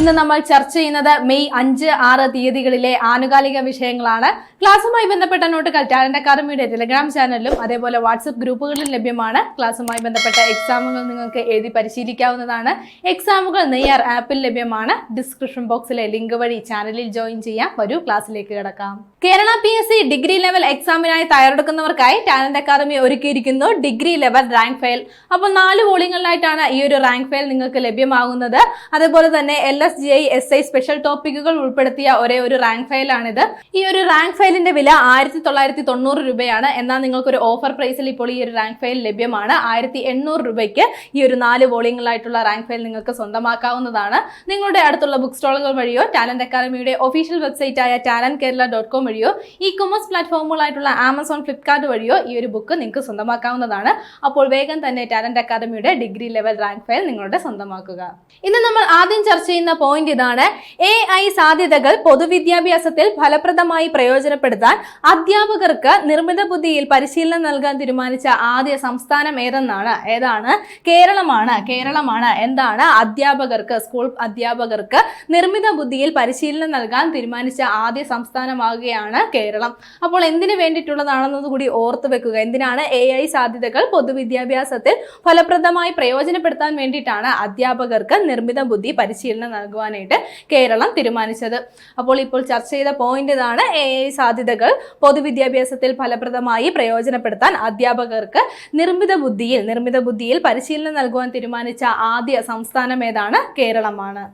ഇന്ന് നമ്മൾ ചർച്ച ചെയ്യുന്നത് മെയ് അഞ്ച് ആറ് തീയതികളിലെ ആനുകാലിക വിഷയങ്ങളാണ്. ക്ലാസ്സുമായി ബന്ധപ്പെട്ട നോട്ടുകൾ ടാലന്റ് അക്കാദമിയുടെ ടെലഗ്രാം ചാനലിലും അതേപോലെ വാട്സപ്പ് ഗ്രൂപ്പുകളിലും ലഭ്യമാണ്. ക്ലാസ്സുമായി ബന്ധപ്പെട്ട എക്സാമുകൾ നിങ്ങൾക്ക് എഴുതി പരിശീലിക്കാവുന്നതാണ്. എക്സാമുകൾ നെയ്യാർ ആപ്പിൽ ലഭ്യമാണ്. ഡിസ്ക്രിപ്ഷൻ ബോക്സിലെ ലിങ്ക് വഴി ചാനലിൽ ജോയിൻ ചെയ്യാം. വരൂ ക്ലാസ്സിലേക്ക് കിടക്കാം. Kerala P S C degree level എക്സാമിനായി തയ്യാറെടുക്കുന്നവർക്കായി ടാലന്റ് അക്കാദമി ഒരുക്കിയിരിക്കുന്നു ഡിഗ്രി ലെവൽ റാങ്ക് ഫയൽ. അപ്പോൾ നാല് വോളിയങ്ങളിലായിട്ടാണ് ഈ ഒരു റാങ്ക് ഫയൽ നിങ്ങൾക്ക് ലഭ്യമാകുന്നത്. അതേപോലെ തന്നെ L S G I S I special ടോപ്പിക്കുകൾ ഉൾപ്പെടുത്തിയ ഒരേ ഒരു റാങ്ക് ഫയലാണിത് ഈ ഒരു റാങ്ക് ഫയലിന്റെ വില ആയിരത്തി തൊള്ളായിരത്തി തൊണ്ണൂറ് രൂപയാണ്. എന്നാൽ നിങ്ങൾക്ക് ഒരു ഓഫർ പ്രൈസിൽ ഇപ്പോൾ ഈ ഒരു റാങ്ക് ഫയൽ ലഭ്യമാണ്. ആയിരത്തി എണ്ണൂറ് രൂപയ്ക്ക് ഈ ഒരു നാല് വോളിയങ്ങളായിട്ടുള്ള റാങ്ക് ഫയൽ നിങ്ങൾക്ക് സ്വന്തമാക്കാവുന്നതാണ്. നിങ്ങളുടെ അടുത്തുള്ള ബുക്ക് സ്റ്റോളുകൾ വഴിയോ ടാലന്റ് അക്കാദമിയുടെ ഒഫീഷ്യൽ വെബ്സൈറ്റ് ആയ ടാലന്റ് കേരള ഡോട്ട് കോം വഴിയോ ഇ കൊമേഴ്സ് പ്ലാറ്റ്ഫോമുകളായിട്ടുള്ള ആമസോൺ ഫ്ലിപ്കാർട്ട് വഴിയോ ഈ ഒരു ബുക്ക് നിങ്ങൾക്ക് സ്വന്തമാക്കാവുന്നതാണ്. അപ്പോൾ വേഗം തന്നെ ടാലന്റ് അക്കാദമിയുടെ ഡിഗ്രി ലെവൽ റാങ്ക് ഫയൽ നിങ്ങളുടെ സ്വന്തമാക്കുക. ഇന്ന് നമ്മൾ ആദ്യം ചർച്ച ചെയ്യുന്ന പോയിന്റ് ഇതാണ്. എ ഐ സാധ്യതകൾ പൊതുവിദ്യാഭ്യാസത്തിൽ ഫലപ്രദമായി പ്രയോജനപ്പെടുത്താൻ അധ്യാപകർക്ക് നിർമ്മിത ബുദ്ധിയിൽ പരിശീലനം നൽകാൻ തീരുമാനിച്ച ആദ്യ സംസ്ഥാനം ഏതെന്നാണ്? ഏതാണ്? കേരളമാണ്. കേരളമാണ്. എന്താണ്? അധ്യാപകർക്ക് സ്കൂൾ അധ്യാപകർക്ക് നിർമ്മിത ബുദ്ധിയിൽ പരിശീലനം നൽകാൻ തീരുമാനിച്ച ആദ്യ സംസ്ഥാനമാകുകയാണ് കേരളം. അപ്പോൾ എന്തിനു വേണ്ടിയിട്ടുള്ളതാണെന്നത് കൂടി ഓർത്ത് വെക്കുക. എന്തിനാണ് എ ഐ സാധ്യതകൾ പൊതുവിദ്യാഭ്യാസത്തിൽ ഫലപ്രദമായി പ്രയോജനപ്പെടുത്താൻ വേണ്ടിയിട്ടാണ് അധ്യാപകർക്ക് നിർമ്മിത ബുദ്ധി പരിശീലനം നൽകുവാനായിട്ട് കേരളം തീരുമാനിച്ചത്. അപ്പോൾ ഇപ്പോൾ ചർച്ച ചെയ്ത പോയിന്റ് ഇതാണ് എ ഐ സാധ്യതകൾ. പൊതുവിദ്യാഭ്യാസത്തിൽ ഫലപ്രദമായി പ്രയോജനപ്പെടുത്താൻ അധ്യാപകർക്ക് നിർമ്മിത ബുദ്ധിയിൽ നിർമ്മിത ബുദ്ധിയിൽ പരിശീലനം നൽകുവാൻ തീരുമാനിച്ച ആദ്യ സംസ്ഥാനം ഏതാണ്? കേരളമാണ്.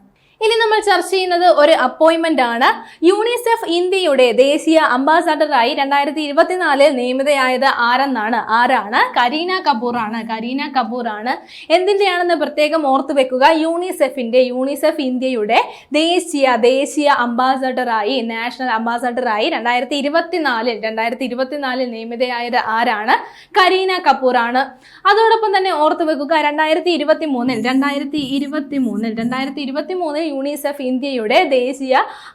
ഇനി നമ്മൾ ചർച്ച ചെയ്യുന്നത് ഒരു അപ്പോയിന്റ്മെന്റ് ആണ്. യൂണിസെഫ് ഇന്ത്യയുടെ ദേശീയ അംബാസഡറായി രണ്ടായിരത്തി ഇരുപത്തിനാലിൽ നിയമിതയായത് ആരെന്നാണ്? ആരാണ്? കരീന കപൂർ ആണ് കരീന കപൂർ ആണ് എന്തിന്റെയാണെന്ന് പ്രത്യേകം ഓർത്തു വെക്കുക. യൂണിസെഫിന്റെ യൂണിസെഫ് ഇന്ത്യയുടെ ദേശീയ ദേശീയ അംബാസഡറായി നാഷണൽ അംബാസഡറായി രണ്ടായിരത്തി ഇരുപത്തിനാലിൽ രണ്ടായിരത്തി ഇരുപത്തിനാലിൽ നിയമിതയായത് ആരാണ്? കരീന കപൂർ ആണ് അതോടൊപ്പം തന്നെ ഓർത്തു വെക്കുക. രണ്ടായിരത്തി ഇരുപത്തി മൂന്നിൽ രണ്ടായിരത്തി ഇരുപത്തി മൂന്നിൽ രണ്ടായിരത്തി ഇരുപത്തി മൂന്നിൽ യൂണിസെഫ് ഇന്ത്യയുടെ ദേശീയ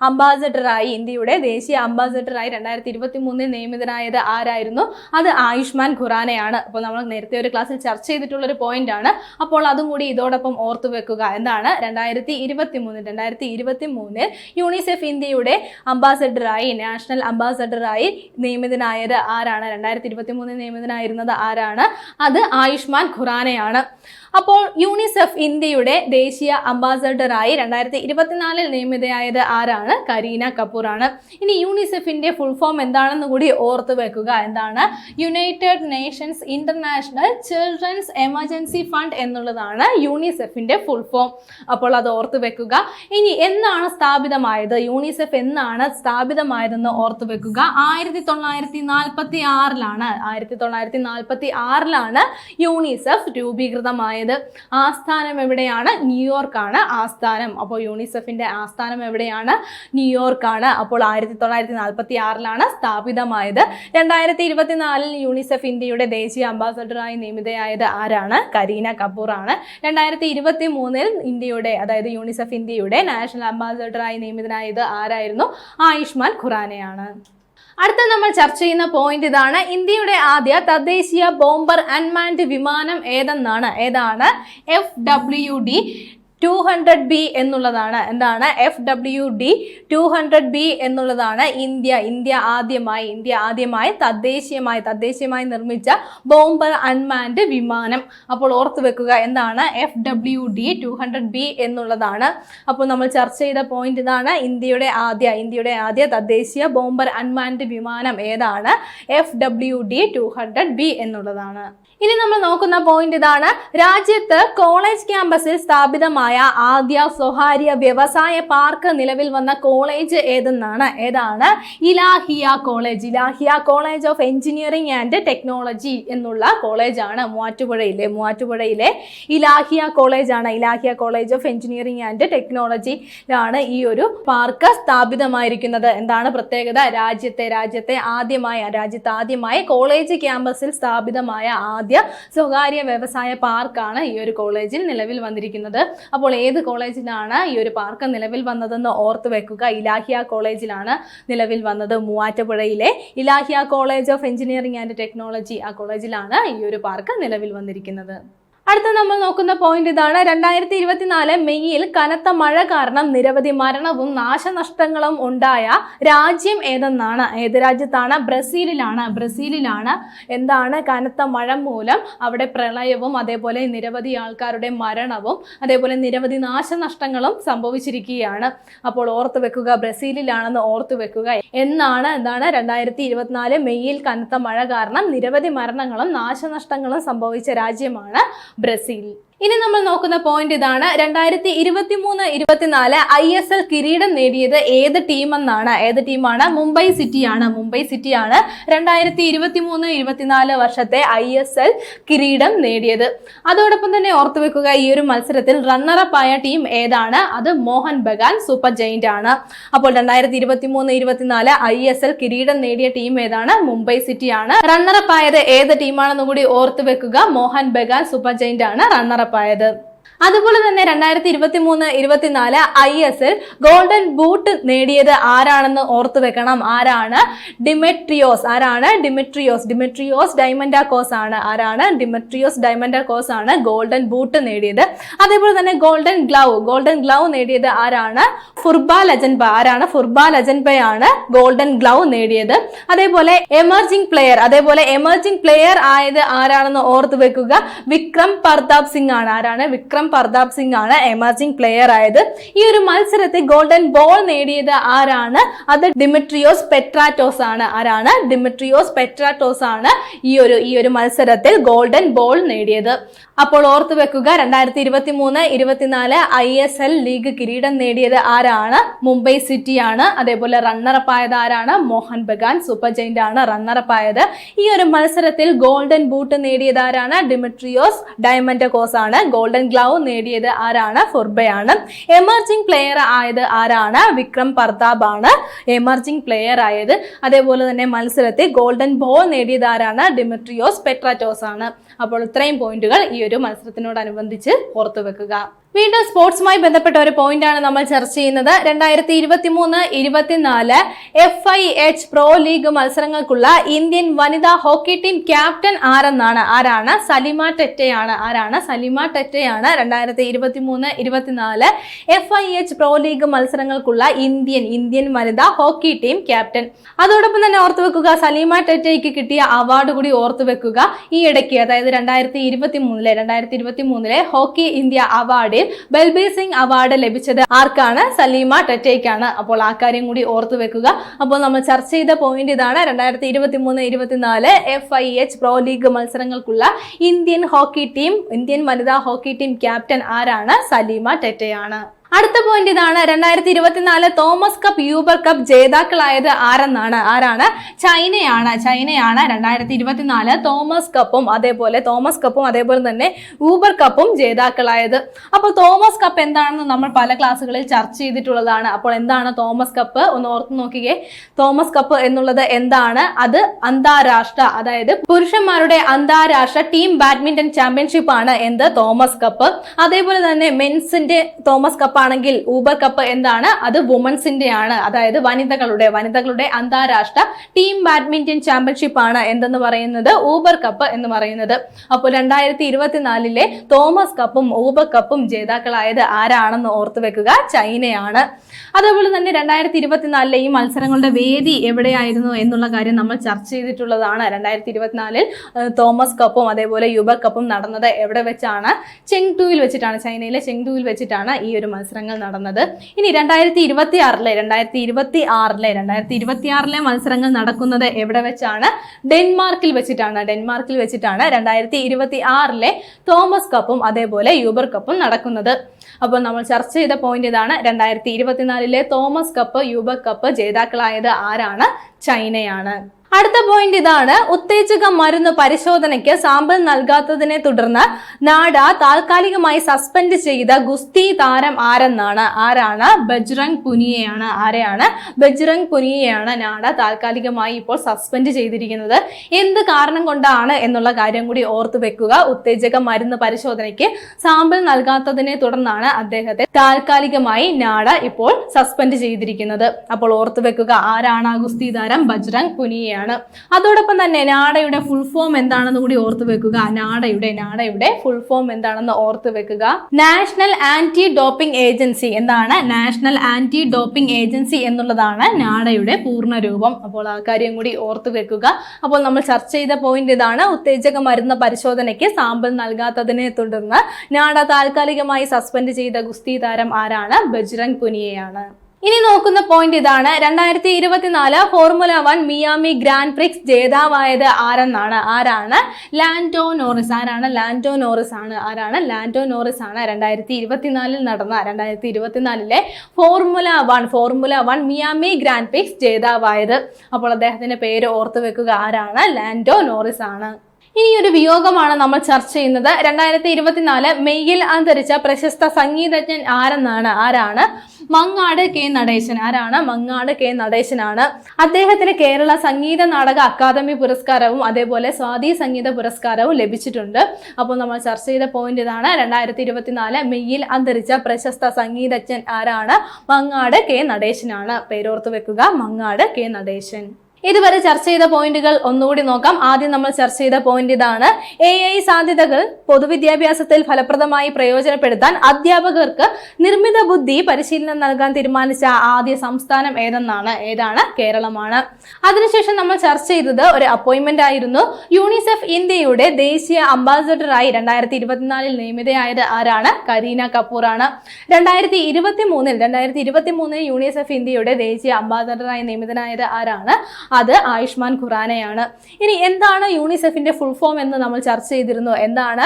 അംബാസഡറായി ഇന്ത്യയുടെ ദേശീയ അംബാസഡറായി രണ്ടായിരത്തി ഇരുപത്തി മൂന്നിൽ നിയമിതനായത് ആരായിരുന്നു? അത് ആയുഷ്മാൻ ഖുറാനയാണ്. അപ്പോൾ നമ്മൾ നേരത്തെ ഒരു ക്ലാസ്സിൽ ചർച്ച ചെയ്തിട്ടുള്ള ഒരു പോയിന്റ് ആണ് അപ്പോൾ അതും കൂടി ഇതോടൊപ്പം ഓർത്തു വെക്കുക. എന്താണ്? രണ്ടായിരത്തി ഇരുപത്തി മൂന്നിൽ രണ്ടായിരത്തി ഇരുപത്തി മൂന്നിൽ യൂണിസെഫ് ഇന്ത്യയുടെ അംബാസഡറായി നാഷണൽ അംബാസഡറായി നിയമിതനായത് ആരാണ്? രണ്ടായിരത്തി ഇരുപത്തി മൂന്നിൽ നിയമിതനായിരുന്നത് ആരാണ്? അത് ആയുഷ്മാൻ ഖുറാനയാണ്. അപ്പോൾ യൂണിസെഫ് ഇന്ത്യയുടെ ദേശീയ അംബാസഡറായി രണ്ടായിരത്തി ഇരുപത്തിനാലിൽ നിയമിതയായത് ആരാണ്? കരീന കപൂറാണ്. ഇനി യൂണിസെഫിന്റെ ഫുൾ ഫോം എന്താണെന്ന് കൂടി ഓർത്ത് വെക്കുക. എന്താണ്? United Nations International Children's Emergency Fund എന്നുള്ളതാണ് യൂണിസെഫിന്റെ ഫുൾ ഫോം അപ്പോൾ അത് ഓർത്ത് വെക്കുക. ഇനി എന്നാണ് സ്ഥാപിതമായത്? യൂണിസെഫ് എന്നാണ് സ്ഥാപിതമായതെന്ന് ഓർത്ത് വെക്കുക. ആയിരത്തി തൊള്ളായിരത്തി നാൽപ്പത്തി ആറിലാണ് ആയിരത്തി തൊള്ളായിരത്തി നാൽപ്പത്തി ആറിലാണ് യൂണിസെഫ് രൂപീകൃതമായത്. ആസ്ഥാനം എവിടെയാണ്? ന്യൂയോർക്കാണ് ആസ്ഥാനം. അപ്പോൾ യൂണിസെഫിന്റെ ആസ്ഥാനം എവിടെയാണ്? ന്യൂയോർക്കാണ്. അപ്പോൾ ആയിരത്തി തൊള്ളായിരത്തി നാൽപ്പത്തി ആറിലാണ് സ്ഥാപിതമായത്. രണ്ടായിരത്തി ഇരുപത്തിനാലിൽ യൂണിസെഫ് ഇന്ത്യയുടെ ദേശീയ അംബാസഡറായി നിയമിതയായത് ആരാണ്? കരീന കപൂർ ആണ് രണ്ടായിരത്തി ഇരുപത്തി മൂന്നിൽ ഇന്ത്യയുടെ അതായത് യൂണിസെഫ് ഇന്ത്യയുടെ നാഷണൽ അംബാസഡറായി നിയമിതനായത് ആരായിരുന്നു? ആയുഷ്മാൻ ഖുറാനയാണ്. അടുത്ത നമ്മൾ ചർച്ച ചെയ്യുന്ന പോയിന്റ് ഇതാണ്. ഇന്ത്യയുടെ ആദ്യ തദ്ദേശീയ ബോംബർ അൺമാൻഡ് വിമാനം ഏതെന്നാണ്? ഏതാണ്? F W D two hundred B എന്നുള്ളതാണ്. എന്താണ്? F W D two hundred B എന്നുള്ളതാണ് ഇന്ത്യ. ഇന്ത്യ ആദ്യമായി ഇന്ത്യ ആദ്യമായി തദ്ദേശീയമായി തദ്ദേശീയമായി നിർമ്മിച്ച ബോംബർ അൺമാൻഡ് വിമാനം. അപ്പോൾ ഓർത്തു വെക്കുക എന്താണ്? F W D two hundred B എന്നുള്ളതാണ്. അപ്പോൾ നമ്മൾ ചർച്ച ചെയ്ത പോയിന്റ് ഇതാണ് ഇന്ത്യയുടെ ആദ്യ ഇന്ത്യയുടെ ആദ്യ തദ്ദേശീയ ബോംബർ അൺമാൻഡ് വിമാനം ഏതാണ്? F W D two hundred B എന്നുള്ളതാണ്. ഇനി നമ്മൾ നോക്കുന്ന പോയിന്റ് ഇതാണ്. രാജ്യത്ത് കോളേജ് ക്യാമ്പസിൽ സ്ഥാപിതമായ ആദ്യ സ്വകാര്യ വ്യവസായ പാർക്ക് നിലവിൽ വന്ന കോളേജ് ഏതെന്നാണ്? ഏതാണ്? Ilahia college Ilahia college of engineering and technology എന്നുള്ള കോളേജാണ് മൂവാറ്റുപുഴയിലെ മൂവാറ്റുപുഴയിലെ ഇലാഹിയ കോളേജാണ് Ilahia college of engineering and ടെക്നോളജിയിലാണ് ഈ ഒരു പാർക്ക് സ്ഥാപിതമായിരിക്കുന്നത്. എന്താണ് പ്രത്യേകത? രാജ്യത്തെ രാജ്യത്തെ ആദ്യമായ രാജ്യത്ത് ആദ്യമായി കോളേജ് ക്യാമ്പസിൽ സ്ഥാപിതമായ ആദ്യ സ്വകാര്യ വ്യവസായ പാർക്കാണ് ഈ ഒരു കോളേജിൽ നിലവിൽ വന്നിരിക്കുന്നത്. അപ്പോൾ ഏത് കോളേജിലാണ് ഈ ഒരു പാർക്ക് നിലവിൽ വന്നതെന്ന് ഓർത്ത് വെക്കുക. ഇലാഹിയ കോളേജിലാണ് നിലവിൽ വന്നത് മൂവാറ്റുപുഴയിലെ. Ilahia college of engineering and technology ആ കോളേജിലാണ് ഈ ഒരു പാർക്ക് നിലവിൽ വന്നിരിക്കുന്നത്. അടുത്ത നമ്മൾ നോക്കുന്ന പോയിന്റ് ഇതാണ്. രണ്ടായിരത്തി ഇരുപത്തിനാല് മെയ്യിൽ കനത്ത മഴ കാരണം നിരവധി മരണവും നാശനഷ്ടങ്ങളും ഉണ്ടായ രാജ്യം ഏതെന്നാണ്? ഏത് രാജ്യത്താണ്? ബ്രസീലിലാണ്. ബ്രസീലിലാണ്. എന്താണ് കനത്ത മഴ മൂലം അവിടെ പ്രളയവും അതേപോലെ നിരവധി ആൾക്കാരുടെ മരണവും അതേപോലെ നിരവധി നാശനഷ്ടങ്ങളും സംഭവിച്ചിരിക്കുകയാണ്. അപ്പോൾ ഓർത്ത് വെക്കുക ബ്രസീലിലാണെന്ന് ഓർത്ത് വെക്കുക. എന്നാണ് എന്താണ് രണ്ടായിരത്തി ഇരുപത്തിനാല് മെയ്യിൽ കനത്ത മഴ കാരണം നിരവധി മരണങ്ങളും നാശനഷ്ടങ്ങളും സംഭവിച്ച രാജ്യമാണ് ബ്രസീൽ ഇനി നമ്മൾ നോക്കുന്ന പോയിന്റ് ഇതാണ്. രണ്ടായിരത്തി ഇരുപത്തി മൂന്ന് ഇരുപത്തിനാല് ഐ എസ് എൽ കിരീടം നേടിയത് ഏത് ടീം എന്നാണ് ഏത് ടീമാണ്? മുംബൈ സിറ്റിയാണ്. മുംബൈ സിറ്റിയാണ് രണ്ടായിരത്തി ഇരുപത്തി മൂന്ന് ഇരുപത്തിനാല് വർഷത്തെ ഐ എസ് എൽ കിരീടം നേടിയത്. അതോടൊപ്പം തന്നെ ഓർത്തുവെക്കുക ഈ ഒരു മത്സരത്തിൽ റണ്ണറപ്പ് ആയ ടീം ഏതാണ്? അത് മോഹൻ ബഗാൻ സൂപ്പർ ജയിന്റ് ആണ്. അപ്പോൾ രണ്ടായിരത്തി ഇരുപത്തി മൂന്ന് ഇരുപത്തിനാല് ഐ എസ് എൽ കിരീടം നേടിയ ടീം ഏതാണ്? മുംബൈ സിറ്റിയാണ്. റണ്ണറപ്പ് ആയത് ഏത് ടീമാണെന്ന് കൂടി ഓർത്തു വെക്കുക മോഹൻ ബഗാൻ സൂപ്പർ ജയിന്റ് ആണ് റണ്ണറപ്പ് ആയത് അതുപോലെ തന്നെ രണ്ടായിരത്തി ഇരുപത്തി മൂന്ന് ഇരുപത്തിനാല് I S L golden boot നേടിയത് ആരാണെന്ന് ഓർത്തു വെക്കണം. ആരാണ്? ഡിമെട്രിയോസ്. ആരാണ്? ഡിമെട്രിയോസ്. ഡിമെട്രിയോസ് ഡയമൻഡ കോസ് ആണ്. ആരാണ്? ഡിമെട്രിയോസ് ഡയമൻഡ കോസ് ആണ് ഗോൾഡൻ ബൂട്ട് നേടിയത്. അതേപോലെ തന്നെ ഗോൾഡൻ ഗ്ലൗ. ഗോൾഡൻ ഗ്ലൗ നേടിയത് ആരാണ്? ഫുർബ അജൻബ ആരാണ്? ഫുർബ ലജൻബയാണ് ഗോൾഡൻ ഗ്ലൗ നേടിയത്. അതേപോലെ എമർജിംഗ് പ്ലെയർ. അതേപോലെ എമർജിംഗ് പ്ലെയർ ആയത് ആരാണെന്ന് ഓർത്തു വെക്കുക. വിക്രം പർതാപ് സിംഗ് ആണ്. ആരാണ്? വിക്രം പർതാപ് സിംഗ് ആണ് എമർജിംഗ് പ്ലെയർ ആയത്. ഈ ഒരു മത്സരത്തിൽ ഗോൾഡൻ ബോൾ നേടിയത് ആരാണ്? അത് ഡിമിട്രിയോസ് പെട്രാറ്റോസ് ആണ്. ആരാണ്? ഡിമിട്രിയോസ് പെട്രാറ്റോസ് ആണ് ഈ ഒരു ഈ ഒരു മത്സരത്തിൽ ഗോൾഡൻ ബോൾ നേടിയത്. അപ്പോൾ ഓർത്തു വെക്കുക രണ്ടായിരത്തി ഇരുപത്തി മൂന്ന് ഇരുപത്തിനാല് ഐ എസ് എൽ ലീഗ് കിരീടം നേടിയത് ആരാണ്? മുംബൈ സിറ്റി ആണ്. അതേപോലെ റണ്ണറപ്പ് ആയത് ആരാണ്? മോഹൻ ബഗാൻ സൂപ്പർ ജയിന്റ് ആണ് റണ്ണറപ്പ് ആയത്. ഈ ഒരു മത്സരത്തിൽ ഗോൾഡൻ ബൂട്ട് നേടിയത് ആരാണ്? ഡിമിട്രിയോസ് ഡയമൻഡകോസ് ആണ്. ഗോൾഡൻ ഗ്ലൗ നേടിയത് ആരാണ്? ഫുർബയാണ് എമർജിംഗ് പ്ലെയർ ആയത് ആരാണ്? വിക്രം പർതാബ് ആണ്. എമർജിംഗ് പ്ലെയർ ആയത്. അതേപോലെ തന്നെ മത്സരത്തിൽ ഗോൾഡൻ ബോൾ നേടിയത് ആരാണ്? ഡിമിട്രിയോസ് പെട്രാറ്റോസ് ആണ്. അപ്പോൾ ഇത്രയും പോയിന്റുകൾ ഈ ഒരു മത്സരത്തിനോടനുബന്ധിച്ച് ഓർത്തു വെക്കുക വീണ്ടും സ്പോർട്സുമായി ബന്ധപ്പെട്ട ഒരു പോയിന്റാണ് നമ്മൾ ചർച്ച ചെയ്യുന്നത്. രണ്ടായിരത്തി ഇരുപത്തി മൂന്ന് ഇരുപത്തിനാല് F I H pro league മത്സരങ്ങൾക്കുള്ള Indian വനിതാ ഹോക്കി ടീം ക്യാപ്റ്റൻ ആരെന്നാണ്? ആരാണ്? സലിമ ടെറ്റയാണ്. ആരാണ്? സലിമ ടെറ്റയാണ്. രണ്ടായിരത്തി ഇരുപത്തി മൂന്ന് ഇരുപത്തിനാല് F I H pro league മത്സരങ്ങൾക്കുള്ള Indian Indian വനിതാ ഹോക്കി ടീം ക്യാപ്റ്റൻ. അതോടൊപ്പം തന്നെ ഓർത്തു വെക്കുക സലീമ ടെറ്റയ്ക്ക് കിട്ടിയ അവാർഡ് കൂടി ഓർത്തു വെക്കുക. ഈ ഇടയ്ക്ക് അതായത് രണ്ടായിരത്തി ഇരുപത്തി മൂന്നിലെ രണ്ടായിരത്തി ഇരുപത്തി മൂന്നിലെ ഹോക്കി ഇന്ത്യ അവാർഡിൽ ബൽബീർ സിംഗ് അവാർഡ് ലഭിച്ചത് ആർക്കാണ്? സലീമ ടെറ്റയ്ക്കാണ്. അപ്പോൾ ആ കാര്യം കൂടി ഓർത്തു വെക്കുക. അപ്പോൾ നമ്മൾ ചർച്ച ചെയ്ത പോയിന്റ് ഇതാണ്. രണ്ടായിരത്തി ഇരുപത്തി മൂന്ന് ഇരുപത്തിനാല് F I H pro league മത്സരങ്ങൾക്കുള്ള Indian hockey team Indian വനിതാ ഹോക്കി ടീം ക്യാപ്റ്റൻ ആരാണ്? സലീമ ടെറ്റയാണ്. അടുത്ത പോയിന്റ് ഇതാണ്. രണ്ടായിരത്തി ഇരുപത്തിനാല് തോമസ് കപ്പ് യൂബർ കപ്പ് ജേതാക്കളായത് ആരെന്നാണ്? ആരാണ്? ചൈനയാണ്. ചൈനയാണ് രണ്ടായിരത്തി ഇരുപത്തിനാല് തോമസ് കപ്പും അതേപോലെ തോമസ് കപ്പും അതേപോലെ തന്നെ യൂബർ കപ്പും ജേതാക്കളായത്. അപ്പോൾ തോമസ് കപ്പ് എന്താണെന്ന് നമ്മൾ പല ക്ലാസ്സുകളിൽ ചർച്ച ചെയ്തിട്ടുള്ളതാണ്. അപ്പോൾ എന്താണ് തോമസ് കപ്പ്? ഒന്ന് ഓർത്ത് നോക്കിയേ തോമസ് കപ്പ് എന്നുള്ളത് എന്താണ്? അത് അന്താരാഷ്ട്ര അതായത് പുരുഷന്മാരുടെ അന്താരാഷ്ട്ര ടീം ബാഡ്മിന്റൺ ചാമ്പ്യൻഷിപ്പ് ആണ് എന്ത്? Thomas cup. അതേപോലെ തന്നെ മെൻസിന്റെ തോമസ് കപ്പ് ആണെങ്കിൽ ഊബർ കപ്പ് എന്താണ്? അത് വുമൻസിന്റെ ആണ് അതായത് വനിതകളുടെ വനിതകളുടെ അന്താരാഷ്ട്ര ടീം ബാഡ്മിന്റൺ ചാമ്പ്യൻഷിപ്പ് ആണ് എന്തെന്ന് പറയുന്നത്? ഊബർ കപ്പ് എന്ന് പറയുന്നത്. അപ്പോൾ രണ്ടായിരത്തി ഇരുപത്തിനാലിലെ തോമസ് കപ്പും ഊബർ കപ്പും ജേതാക്കളായത് ആരാണെന്ന് ഓർത്തു വെക്കുക? ചൈനയാണ്. അതേപോലെ തന്നെ രണ്ടായിരത്തി ഇരുപത്തിനാലിലെ ഈ മത്സരങ്ങളുടെ വേദി എവിടെയായിരുന്നു എന്നുള്ള കാര്യം നമ്മൾ ചർച്ച ചെയ്തിട്ടുള്ളതാണ്. രണ്ടായിരത്തി ഇരുപത്തിനാലിൽ തോമസ് കപ്പും അതേപോലെ യുബർ കപ്പും നടന്നത് എവിടെ വെച്ചാണ്? ചെങ്ടൂയിൽ വെച്ചിട്ടാണ്. ചൈനയിലെ ചെങ്ടൂയിൽ വെച്ചിട്ടാണ് ഈ ഒരു മത്സരങ്ങൾ നടന്നത്. ഇനി രണ്ടായിരത്തി ഇരുപത്തി ആറിലെ രണ്ടായിരത്തി ഇരുപത്തി ആറിലെ രണ്ടായിരത്തി ഇരുപത്തി ആറിലെ മത്സരങ്ങൾ നടക്കുന്നത് എവിടെ വെച്ചാണ്? ഡെൻമാർക്കിൽ വെച്ചിട്ടാണ് ഡെൻമാർക്കിൽ വെച്ചിട്ടാണ് രണ്ടായിരത്തി ഇരുപത്തി ആറിലെ തോമസ് കപ്പും അതേപോലെ യൂബർ കപ്പും നടക്കുന്നത്. അപ്പോൾ നമ്മൾ ചർച്ച ചെയ്ത പോയിന്റ് ഇതാണ് രണ്ടായിരത്തി ഇരുപത്തിനാലിലെ തോമസ് കപ്പ് യൂബർ കപ്പ് ജേതാക്കളായത് ആരാണ്? ചൈനയാണ്. അടുത്ത പോയിന്റ് ഇതാണ് ഉത്തേജക മരുന്ന് പരിശോധനയ്ക്ക് സാമ്പിൾ നൽകാത്തതിനെ തുടർന്ന് നാഡ താൽക്കാലികമായി സസ്പെൻഡ് ചെയ്ത ഗുസ്തി താരം ആരെന്നാണ്? ആരാണ്? ബജ്രംഗ് പുനിയയാണ്. ആരെയാണ്? ബജ്രംഗ് പുനിയയാണ് നാഡ താൽക്കാലികമായി ഇപ്പോൾ സസ്പെൻഡ് ചെയ്തിരിക്കുന്നത്. എന്ത് കാരണം കൊണ്ടാണ് എന്നുള്ള കാര്യം കൂടി ഓർത്തു വെക്കുക. ഉത്തേജക മരുന്ന് പരിശോധനയ്ക്ക് സാമ്പിൾ നൽകാത്തതിനെ തുടർന്നാണ് അദ്ദേഹത്തെ താൽക്കാലികമായി നാഡ ഇപ്പോൾ സസ്പെൻഡ് ചെയ്തിരിക്കുന്നത്. അപ്പോൾ ഓർത്തു വെക്കുക ആരാണ് ഗുസ്തി താരം? ബജ്രംഗ് പുനിയയാണ്. അതോടൊപ്പം തന്നെ നാടയുടെ ഫുൾ ഫോം എന്താണെന്ന് കൂടി ഓർത്ത് വെക്കുക. നാടയുടെ നാടയുടെ ഫുൾ ഫോം എന്താണെന്ന് ഓർത്ത് വെക്കുക. നാഷണൽ ആന്റി ഡോപ്പിംഗ് ഏജൻസി എന്താണ്? നാഷണൽ ആന്റി ഡോപ്പിംഗ് ഏജൻസി എന്നുള്ളതാണ് നാടയുടെ പൂർണ രൂപം അപ്പോൾ ആ കാര്യം കൂടി ഓർത്ത് വെക്കുക. അപ്പോൾ നമ്മൾ ചർച്ച ചെയ്ത പോയിന്റ് ഇതാണ്. ഉത്തേജക മരുന്ന് പരിശോധനയ്ക്ക് സാമ്പിൾ നൽകാത്തതിനെ തുടർന്ന് നാട താൽക്കാലികമായി സസ്പെൻഡ് ചെയ്ത ഗുസ്തി താരം ആരാണ്? ബജ്രംഗ് പുനിയയാണ്. ഇനി നോക്കുന്ന പോയിന്റ് ഇതാണ്. രണ്ടായിരത്തി ഇരുപത്തിനാല് formula one Miami grand prix ജേതാവായത് ആരെന്നാണ്? ആരാണ്? Lando Norris. ആരാണ്? ലാൻഡോ നോറിസ് ആണ്. ആരാണ്? ലാൻഡോ നോറിസ് ആണ് രണ്ടായിരത്തി ഇരുപത്തിനാലിൽ നടന്ന രണ്ടായിരത്തി ഇരുപത്തിനാലിലെ Formula One Formula One Miami Grand Prix ജേതാവായത്. അപ്പോൾ അദ്ദേഹത്തിന്റെ പേര് ഓർത്തു വെക്കുക. ആരാണ്? ലാൻഡോ നോറിസ് ആണ്. ഇനി ഒരു വിയോഗമാണ് നമ്മൾ ചർച്ച ചെയ്യുന്നത്. രണ്ടായിരത്തി ഇരുപത്തിനാല് മെയ്യിൽ അന്തരിച്ച പ്രശസ്ത സംഗീതജ്ഞൻ ആരെന്നാണ്? ആരാണ്? മങ്ങാട് കെ നടേശൻ. ആരാണ്? മങ്ങാട് കെ നടേശനാണ്. അദ്ദേഹത്തിന് കേരള സംഗീത നാടക അക്കാദമി പുരസ്കാരവും അതേപോലെ സ്വാതി സംഗീത പുരസ്കാരവും ലഭിച്ചിട്ടുണ്ട്. അപ്പോൾ നമ്മൾ ചർച്ച ചെയ്ത പോയിന്റ് ഇതാണ്. രണ്ടായിരത്തി ഇരുപത്തിനാല് മെയ്യിൽ അന്തരിച്ച പ്രശസ്ത സംഗീതജ്ഞൻ ആരാണ്? മങ്ങാട് കെ നടേശനാണ്. പേരോർത്ത് വെക്കുക. മങ്ങാട് കെ നടേശൻ. ഇതുവരെ ചർച്ച ചെയ്ത പോയിന്റുകൾ ഒന്നുകൂടി നോക്കാം. ആദ്യം നമ്മൾ ചർച്ച ചെയ്ത പോയിന്റ് ഇതാണ്. എ ഐ സാധ്യതകൾ പൊതുവിദ്യാഭ്യാസത്തിൽ ഫലപ്രദമായി പ്രയോജനപ്പെടുത്താൻ അധ്യാപകർക്ക് നിർമ്മിത ബുദ്ധി പരിശീലനം നൽകാൻ തീരുമാനിച്ച ആദ്യ സംസ്ഥാനം ഏതെന്നാണ്? ഏതാണ്? കേരളമാണ്. അതിനുശേഷം നമ്മൾ ചർച്ച ചെയ്തത് ഒരു അപ്പോയിന്റ്മെന്റ് ആയിരുന്നു. യൂണിസെഫ് ഇന്ത്യയുടെ ദേശീയ അംബാസഡറായി രണ്ടായിരത്തി ഇരുപത്തിനാലിൽ നിയമിതയായത് ആരാണ്? കരീന കപൂർ ആണ് രണ്ടായിരത്തി ഇരുപത്തി മൂന്നിൽ രണ്ടായിരത്തി ഇരുപത്തി മൂന്നിൽ യൂണിസെഫ് ഇന്ത്യയുടെ ദേശീയ അംബാസഡറായി നിയമിതനായത് ആരാണ്? അത് ആയുഷ്മാൻ ഖുറാനയാണ്. ഇനി എന്താണ് യൂണിസെഫിന്റെ ഫുൾ ഫോം എന്ന് നമ്മൾ ചർച്ച ചെയ്തിരുന്നു? എന്താണ്?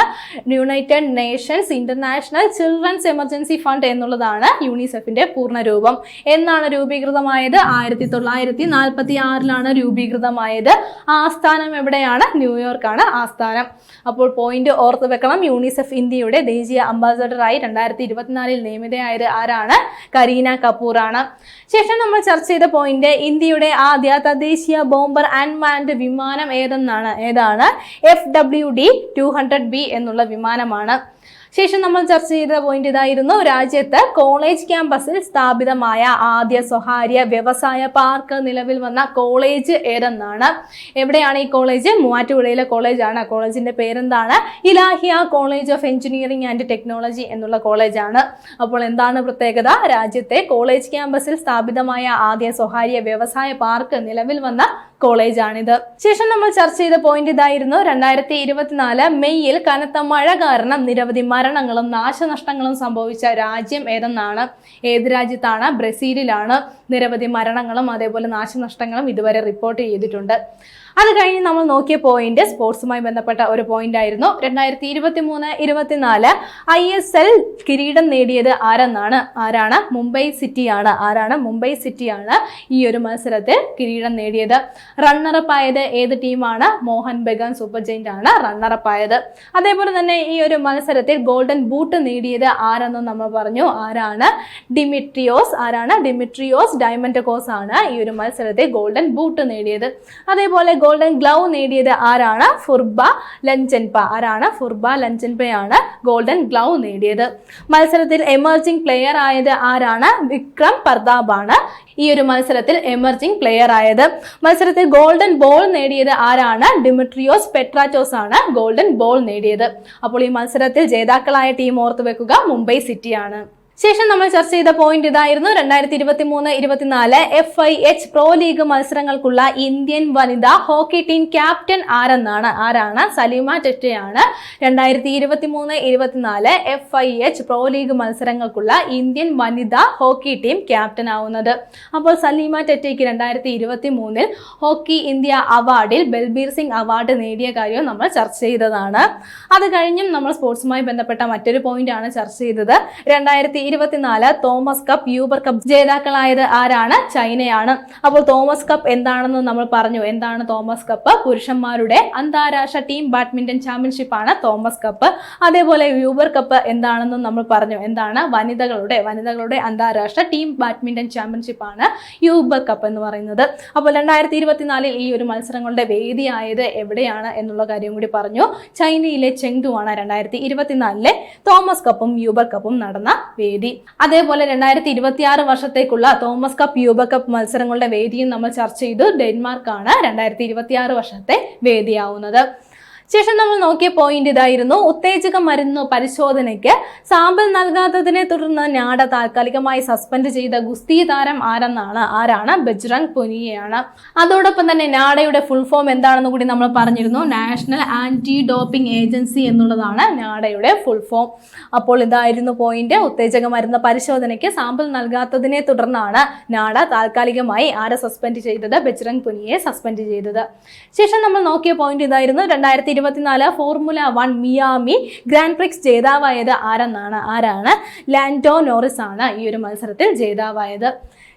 United Nations International Children's Emergency Fund എന്നുള്ളതാണ് യൂണിസെഫിന്റെ പൂർണ രൂപം. എന്നാണ് രൂപീകൃതമായത്? ആയിരത്തി തൊള്ളായിരത്തി നാൽപ്പത്തി ആറിലാണ് രൂപീകൃതമായത്. ആസ്ഥാനം എവിടെയാണ്? ന്യൂയോർക്കാണ് ആസ്ഥാനം. അപ്പോൾ പോയിന്റ് ഓർത്ത് വെക്കണം. യൂണിസെഫ് ഇന്ത്യയുടെ ദേശീയ അംബാസഡറായി രണ്ടായിരത്തി ഇരുപത്തിനാലിൽ നിയമിതയായത് ആരാണ്? കരീന കപൂറാണ്. ശേഷം നമ്മൾ ചർച്ച ചെയ്ത പോയിന്റ് ഇന്ത്യയുടെ ആദ്യ ബോംബർ അൺമാൻഡ് വിമാനം ഏതെന്നാണ് ഏതാണ്? F W D two hundred B എന്നുള്ള വിമാനമാണ്. ശേഷം നമ്മൾ ചർച്ച ചെയ്ത പോയിന്റ് ഇതായിരുന്നു. രാജ്യത്ത് കോളേജ് ക്യാമ്പസിൽ സ്ഥാപിതമായ ആദ്യ സ്വകാര്യ വ്യവസായ പാർക്ക് നിലവിൽ വന്ന കോളേജ് ഏതെന്നാണ്? എവിടെയാണ് ഈ കോളേജ് മൂവാറ്റുപുഴയിലെ കോളേജാണ് കോളേജിന്റെ പേരെന്താണ്? Ilahia college of engineering and technology എന്നുള്ള കോളേജാണ് അപ്പോൾ എന്താണ് പ്രത്യേകത? രാജ്യത്തെ കോളേജ് ക്യാമ്പസിൽ സ്ഥാപിതമായ ആദ്യ സ്വകാര്യ വ്യവസായ പാർക്ക് നിലവിൽ വന്ന കോളേജാണിത്. ശേഷം നമ്മൾ ചർച്ച ചെയ്ത പോയിന്റ് ഇതായിരുന്നു. രണ്ടായിരത്തി ഇരുപത്തിനാല് മെയ്യിൽ കനത്ത മഴ കാരണം നിരവധി മരണങ്ങളും നാശനഷ്ടങ്ങളും സംഭവിച്ച രാജ്യം ഏതെന്നാണ്? ഏത് രാജ്യത്താണ്? ബ്രസീലിലാണ് നിരവധി മരണങ്ങളും അതേപോലെ നാശനഷ്ടങ്ങളും ഇതുവരെ റിപ്പോർട്ട് ചെയ്തിട്ടുണ്ട്. അത് കഴിഞ്ഞ് നമ്മൾ നോക്കിയ പോയിന്റ് സ്പോർട്സുമായി ബന്ധപ്പെട്ട ഒരു പോയിന്റ് ആയിരുന്നു. രണ്ടായിരത്തി ഇരുപത്തി മൂന്ന് ഇരുപത്തിനാല് ഐ എസ് എൽ കിരീടം നേടിയത് ആരെന്നാണ്? ആരാണ്? മുംബൈ സിറ്റിയാണ്. ആരാണ്? മുംബൈ സിറ്റിയാണ് ഈ ഒരു മത്സരത്തിൽ കിരീടം നേടിയത്. റണ്ണറപ്പ് ആയത് ഏത് ടീമാണ്? മോഹൻ ബഗാൻ സൂപ്പർ ജയിന്റ് ആണ് റണ്ണറപ്പ് ആയത്. അതേപോലെ തന്നെ ഈ ഒരു മത്സരത്തിൽ ഗോൾഡൻ ബൂട്ട് നേടിയത് ആരെന്ന് നമ്മൾ പറഞ്ഞു. ആരാണ്? ഡിമിട്രിയോസ്. ആരാണ്? ഡിമിട്രിയോസ് ഡയമണ്ട് കോസ് ആണ് ഈ ഒരു മത്സരത്തിൽ ഗോൾഡൻ ബൂട്ട് നേടിയത്. അതേപോലെ ഗോൾഡൻ ഗ്ലൗ നേടിയത് ആരാണ്? ഫുർബ ലഞ്ചൻപ. ആരാണ്? ഫുർബ ലഞ്ചൻപയാണ് ഗോൾഡൻ ഗ്ലൗ നേടിയത്. മത്സരത്തിൽ എമർജിംഗ് പ്ലെയർ ആയത് ആരാണ്? വിക്രം പർദാബ് ആണ് ഈ ഒരു മത്സരത്തിൽ എമർജിംഗ് പ്ലെയർ ആയത്. മത്സരത്തിൽ ഗോൾഡൻ ബോൾ നേടിയത് ആരാണ്? ഡിമിട്രിയോസ് പെട്രാറ്റോസ് ആണ് ഗോൾഡൻ ബോൾ നേടിയത്. അപ്പോൾ ഈ മത്സരത്തിൽ ജേതാക്കളായ ടീം ഓർത്തു വെക്കുക മുംബൈ സിറ്റിയാണ് ശേഷം നമ്മൾ ചർച്ച ചെയ്ത പോയിന്റ് ഇതായിരുന്നു. രണ്ടായിരത്തി ഇരുപത്തി മൂന്ന് ഇരുപത്തിനാല് F I H pro league മത്സരങ്ങൾക്കുള്ള Indian വനിതാ ഹോക്കി ടീം ക്യാപ്റ്റൻ ആരെന്നാണ്? ആരാണ്? സലീമ ടെറ്റയാണ്. രണ്ടായിരത്തി ഇരുപത്തി മൂന്ന് ഇരുപത്തിനാല് F I H pro league മത്സരങ്ങൾക്കുള്ള Indian വനിതാ ഹോക്കി ടീം ക്യാപ്റ്റൻ ആവുന്നത്. അപ്പോൾ സലീമ ടെറ്റയ്ക്ക് രണ്ടായിരത്തി ഇരുപത്തി മൂന്നിൽ ഹോക്കി ഇന്ത്യ അവാർഡിൽ ബൽബീർ സിംഗ് അവാർഡ് നേടിയ കാര്യവും നമ്മൾ ചർച്ച ചെയ്തതാണ്. അത് കഴിഞ്ഞും നമ്മൾ സ്പോർട്സുമായി ബന്ധപ്പെട്ട മറ്റൊരു പോയിന്റ് ആണ് ചർച്ച ചെയ്തത്. രണ്ടായിരത്തി ഇരുപത്തിനാല് തോമസ് കപ്പ് യൂബർ കപ്പ് ജേതാക്കളായത് ആരാണ്? ചൈനയാണ്. അപ്പോൾ തോമസ് കപ്പ് എന്താണെന്ന് നമ്മൾ പറഞ്ഞു. എന്താണ് തോമസ് കപ്പ്? പുരുഷന്മാരുടെ അന്താരാഷ്ട്ര ടീം ബാഡ്മിന്റൺ ചാമ്പ്യൻഷിപ്പ് ആണ് തോമസ് കപ്പ്. അതേപോലെ യൂബർ കപ്പ് എന്താണെന്ന് നമ്മൾ പറഞ്ഞു. എന്താണ്? വനിതകളുടെ വനിതകളുടെ അന്താരാഷ്ട്ര ടീം ബാഡ്മിന്റൺ ചാമ്പ്യൻഷിപ്പ് ആണ് യൂബർ കപ്പ് എന്ന് പറയുന്നത്. അപ്പോൾ രണ്ടായിരത്തി ഇരുപത്തിനാലിൽ ഈ ഒരു മത്സരങ്ങളുടെ വേദിയായത് എവിടെയാണ് എന്നുള്ള കാര്യം കൂടി പറഞ്ഞു. ചൈനയിലെ ചെങ്ഡു ആണ് രണ്ടായിരത്തി ഇരുപത്തിനാലിലെ തോമസ് കപ്പും യൂബർ കപ്പും നടന്ന വേദി. അതേപോലെ രണ്ടായിരത്തി ഇരുപത്തി ആറ് വർഷത്തേക്കുള്ള തോമസ് കപ്പ് യൂബ കപ്പ് മത്സരങ്ങളുടെ വേദിയും നമ്മൾ ചർച്ച ചെയ്തു. ഡെൻമാർക്കാണ് രണ്ടായിരത്തി ഇരുപത്തി ആറ് വർഷത്തെ വേദിയാവുന്നത്. ശേഷം നമ്മൾ നോക്കിയ പോയിന്റ് ഇതായിരുന്നു. ഉത്തേജക മരുന്ന് പരിശോധനയ്ക്ക് സാമ്പിൾ നൽകാത്തതിനെ തുടർന്ന് ഞാട താൽക്കാലികമായി സസ്പെൻഡ് ചെയ്ത ഗുസ്തി താരം ആരെന്നാണ്? ആരാണ്? ബജ്രംഗ് പുനിയയാണ്. അതോടൊപ്പം തന്നെ നാഡയുടെ ഫുൾ ഫോം എന്താണെന്ന് കൂടി നമ്മൾ പറഞ്ഞിരുന്നു. നാഷണൽ ആന്റി ഡോപ്പിംഗ് ഏജൻസി എന്നുള്ളതാണ് നാഡയുടെ ഫുൾ ഫോം അപ്പോൾ ഇതായിരുന്നു പോയിന്റ് ഉത്തേജക മരുന്ന് പരിശോധനയ്ക്ക് സാമ്പിൾ നൽകാത്തതിനെ തുടർന്നാണ് നാഡ താൽക്കാലികമായി ആരെ സസ്പെൻഡ് ചെയ്തത്? ബജ്രംഗ് പുനിയെ സസ്പെൻഡ് ചെയ്തത്. ശേഷം നമ്മൾ നോക്കിയ പോയിന്റ് ഇതായിരുന്നു. രണ്ടായിരത്തി ഇരുപത്തിനാല് Formula One Miami Grand Prix ജേതാവായത് ആരെന്നാണ്? ആരാണ്? ലാൻഡോ നോറിസ് ആണ് ഈ ഒരു മത്സരത്തിൽ ജേതാവായത്.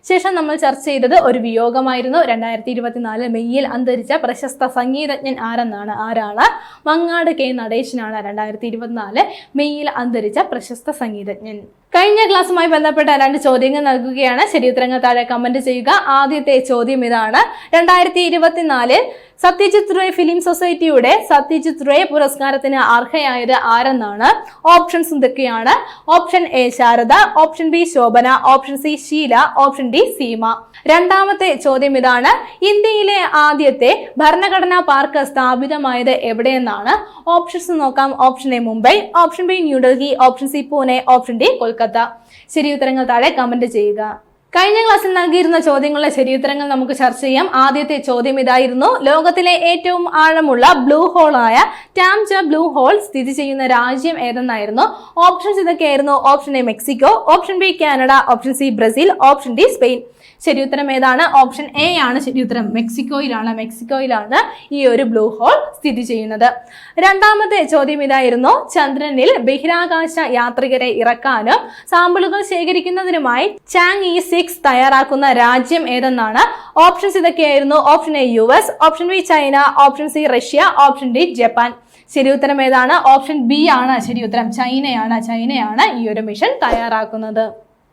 ശേഷം നമ്മൾ ചർച്ച ചെയ്തത് ഒരു വിയോഗമായിരുന്നു. രണ്ടായിരത്തി ഇരുപത്തിനാല് മെയ്യിൽ അന്തരിച്ച പ്രശസ്ത സംഗീതജ്ഞൻ ആരെന്നാണ്? ആരാണ്? മങ്ങാട് കെ നടേശനാണ് രണ്ടായിരത്തി ഇരുപത്തിനാല് മെയ്യിൽ അന്തരിച്ച പ്രശസ്ത സംഗീതജ്ഞൻ. കഴിഞ്ഞ ക്ലാസ്സുമായി ബന്ധപ്പെട്ട രണ്ട് ചോദ്യങ്ങൾ നൽകുകയാണ്. ശരിയുത്തരങ്ങൾ താഴെ കമന്റ് ചെയ്യുക. ആദ്യത്തെ ചോദ്യം ഇതാണ്. രണ്ടായിരത്തി ഇരുപത്തിനാലിൽ സത്യജിത് റേ ഫിലിം സൊസൈറ്റിയുടെ സത്യജിത് റേ പുരസ്കാരത്തിന് അർഹയായത് ആരെന്നാണ്? ഓപ്ഷൻസ് എന്തൊക്കെയാണ്? Option A Sharada option B Shobhana option C Sheela option D Seema. രണ്ടാമത്തെ ചോദ്യം ഇതാണ്. ഇന്ത്യയിലെ ആദ്യത്തെ ഭരണഘടനാ പാർക്ക് സ്ഥാപിതമായത് എവിടെയെന്നാണ്? ഓപ്ഷൻസ് നോക്കാം. Option A Mumbai option B New Delhi option C Pune option D Kolkata. ശരി ഉത്തരങ്ങൾ താഴെ കമന്റ് ചെയ്യുക. കഴിഞ്ഞ ക്ലാസ്സിൽ നൽകിയിരുന്ന ചോദ്യങ്ങളുടെ ശരിയുത്തരങ്ങൾ നമുക്ക് ചർച്ച ചെയ്യാം. ആദ്യത്തെ ചോദ്യം ഇതായിരുന്നു. ലോകത്തിലെ ഏറ്റവും ആഴമുള്ള ബ്ലൂ ഹോൾ ആയ ടാംച ബ്ലൂ ഹോൾ സ്ഥിതി ചെയ്യുന്ന രാജ്യം ഏതെന്നായിരുന്നു? ഓപ്ഷൻസ് ഇതൊക്കെയായിരുന്നു. Option A Mexico option B Canada option C Brazil option D Spain. ശരിയുത്തരം ഏതാണ്? ഓപ്ഷൻ എ ആണ് ശരിയുത്തരം. മെക്സിക്കോയിലാണ്. മെക്സിക്കോയിലാണ് ഈ ഒരു ബ്ലൂ ഹോൾ സ്ഥിതി ചെയ്യുന്നത്. രണ്ടാമത്തെ ചോദ്യം ഇതായിരുന്നു. ചന്ദ്രനിൽ ബഹിരാകാശ യാത്രികരെ ഇറക്കാനും സാമ്പിളുകൾ ശേഖരിക്കുന്നതിനുമായി ചാങ് ഇ സിക്സ് തയ്യാറാക്കുന്ന രാജ്യം ഏതെന്നാണ്? ഓപ്ഷൻസ് ഇതൊക്കെയായിരുന്നു. Option A U S option B China option C Russia option D Japan. ശരി ഉത്തരം ഏതാണ്? ഓപ്ഷൻ ബി ആണ് ശരി ഉത്തരം ചൈനയാണ്. ചൈനയാണ് ഈ ഒരു മിഷൻ തയ്യാറാക്കുന്നത്.